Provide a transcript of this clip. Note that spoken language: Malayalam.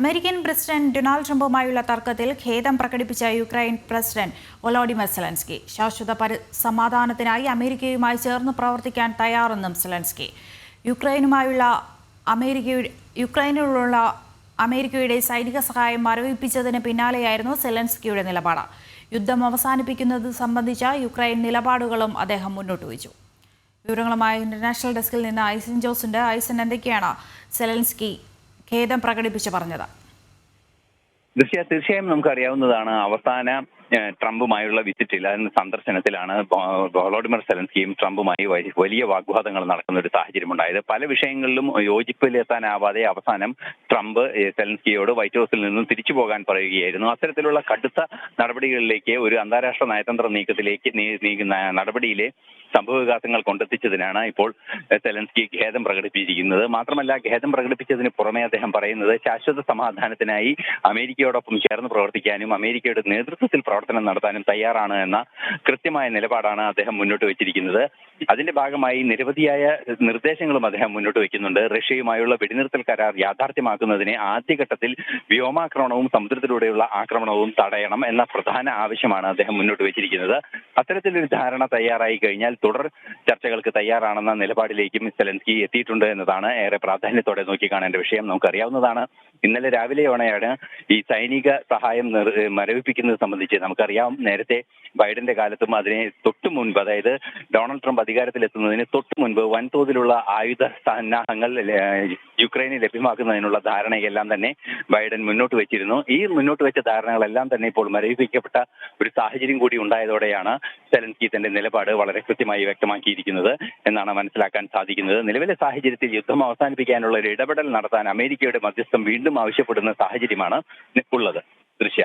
അമേരിക്കൻ പ്രസിഡന്റ് ഡൊണാൾഡ് ട്രംപുമായുള്ള തർക്കത്തിൽ ഖേദം പ്രകടിപ്പിച്ച യുക്രൈൻ പ്രസിഡന്റ് ഒലോഡിമർ സെലൻസ്കി. ശാശ്വത സമാധാനത്തിനായി അമേരിക്കയുമായി ചേർന്ന് പ്രവർത്തിക്കാൻ തയ്യാറെന്നും സെലൻസ്കി. യുക്രൈനുമായുള്ള അമേരിക്കയുടെ യുക്രൈനിലുള്ള അമേരിക്കയുടെ സൈനിക സഹായം മരവിപ്പിച്ചതിന് പിന്നാലെയായിരുന്നു സെലൻസ്കിയുടെ നിലപാട്. യുദ്ധം അവസാനിപ്പിക്കുന്നത് സംബന്ധിച്ച യുക്രൈൻ നിലപാടുകളും അദ്ദേഹം മുന്നോട്ട് വച്ചു. വിവരങ്ങളുമായി ഇന്റർനാഷണൽ ഡെസ്കിൽ നിന്ന് ഐസൻ ജോസിന്റെ. ഐസൻ എന്തൊക്കെയാണ് സെലൻസ്കി ഖേദം പ്രകടിപ്പിച്ച് പറഞ്ഞത്. തീർച്ചയായും തീർച്ചയായും നമുക്കറിയാവുന്നതാണ്. അവസാന ട്രംപുമായുള്ള വിസിറ്റിൽ അതിന് സന്ദർശനത്തിലാണ് വോളോഡിമർ സെലൻസ്കിയും ട്രംപുമായി വലിയ വാഗ്വാദങ്ങൾ നടക്കുന്ന ഒരു സാഹചര്യം ഉണ്ടായത് പല വിഷയങ്ങളിലും യോജിപ്പിലെത്താനാവാതെ അവസാനം ട്രംപ് സെലൻസ്കിയോട് വൈറ്റ് ഹൗസിൽ നിന്നും തിരിച്ചു പോകാൻ പറയുകയായിരുന്നു. അത്തരത്തിലുള്ള കടുത്ത നടപടികളിലേക്ക് ഒരു അന്താരാഷ്ട്ര നയതന്ത്ര നീക്കത്തിലേക്ക് നടപടിയിലെ നടപടിയിലെ സംഭവവികാസങ്ങൾ കൊണ്ടെത്തിച്ചതിനാണ് ഇപ്പോൾ സെലൻസ്കി ഖേദം പ്രകടിപ്പിച്ചിരിക്കുന്നത്. മാത്രമല്ല ഖേദം പ്രകടിപ്പിച്ചതിന് പുറമെ അദ്ദേഹം പറയുന്നത് ശാശ്വത സമാധാനത്തിനായി അമേരിക്കയോടൊപ്പം ചേർന്ന് പ്രവർത്തിക്കാനും അമേരിക്കയുടെ നേതൃത്വത്തിൽ പ്രവർത്തനം നടത്താനും തയ്യാറാണ് എന്ന കൃത്യമായ നിലപാടാണ് അദ്ദേഹം മുന്നോട്ട് വെച്ചിരിക്കുന്നത്. അതിന്റെ ഭാഗമായി നിരവധിയായ നിർദ്ദേശങ്ങളും അദ്ദേഹം മുന്നോട്ട് വെക്കുന്നുണ്ട്. റഷ്യയുമായുള്ള വെടിനിർത്തൽ കരാർ യാഥാർത്ഥ്യമാക്കുന്നതിനെ ആദ്യഘട്ടത്തിൽ വ്യോമാക്രമണവും സമുദ്രത്തിലൂടെയുള്ള ആക്രമണവും തടയണം എന്ന പ്രധാന ആവശ്യമാണ് അദ്ദേഹം മുന്നോട്ട് വെച്ചിരിക്കുന്നത്. അത്തരത്തിലൊരു ധാരണ തയ്യാറായി കഴിഞ്ഞാൽ തുടർ ചർച്ചകൾക്ക് തയ്യാറാണെന്ന നിലപാടിലേക്കും സെലൻസ്കി എത്തിയിട്ടുണ്ട് എന്നതാണ് ഏറെ പ്രാധാന്യത്തോടെ നോക്കിക്കാണേണ്ട വിഷയം. നമുക്കറിയാവുന്നതാണ് ഇന്നലെ രാവിലെയോടെയാണ് ഈ സൈനിക സഹായം മരവിപ്പിക്കുന്നത് സംബന്ധിച്ച് നമുക്കറിയാം നേരത്തെ ബൈഡന്റെ കാലത്തും അതിനെ തൊട്ടു മുൻപ് അതായത് ഡൊണാൾഡ് ട്രംപ് അധികാരത്തിലെത്തുന്നതിന് തൊട്ടു മുൻപ് വൻതോതിലുള്ള ആയുധ സന്നാഹങ്ങൾ യുക്രൈനിൽ യുക്രൈന് ലഭ്യമാക്കുന്നതിനുള്ള ധാരണയെല്ലാം തന്നെ ബൈഡൻ മുന്നോട്ട് വെച്ചിരുന്നു. ഈ മുന്നോട്ട് വെച്ച ധാരണകളെല്ലാം തന്നെ ഇപ്പോൾ മരവിപ്പിക്കപ്പെട്ട ഒരു സാഹചര്യം കൂടി ഉണ്ടായതോടെയാണ് സെലൻസ്കി തന്റെ നിലപാട് വളരെ കൃത്യമായി വ്യക്തമാക്കിയിരിക്കുന്നത് എന്നാണ് മനസ്സിലാക്കാൻ സാധിക്കുന്നത്. നിലവിലെ സാഹചര്യത്തിൽ യുദ്ധം അവസാനിപ്പിക്കാനുള്ള ഒരു ഇടപെടൽ നടത്താൻ അമേരിക്കയുടെ മധ്യസ്ഥം വീണ്ടും ആവശ്യപ്പെടുന്ന സാഹചര്യമാണ് ഉള്ളത്. ദൃശ്യ.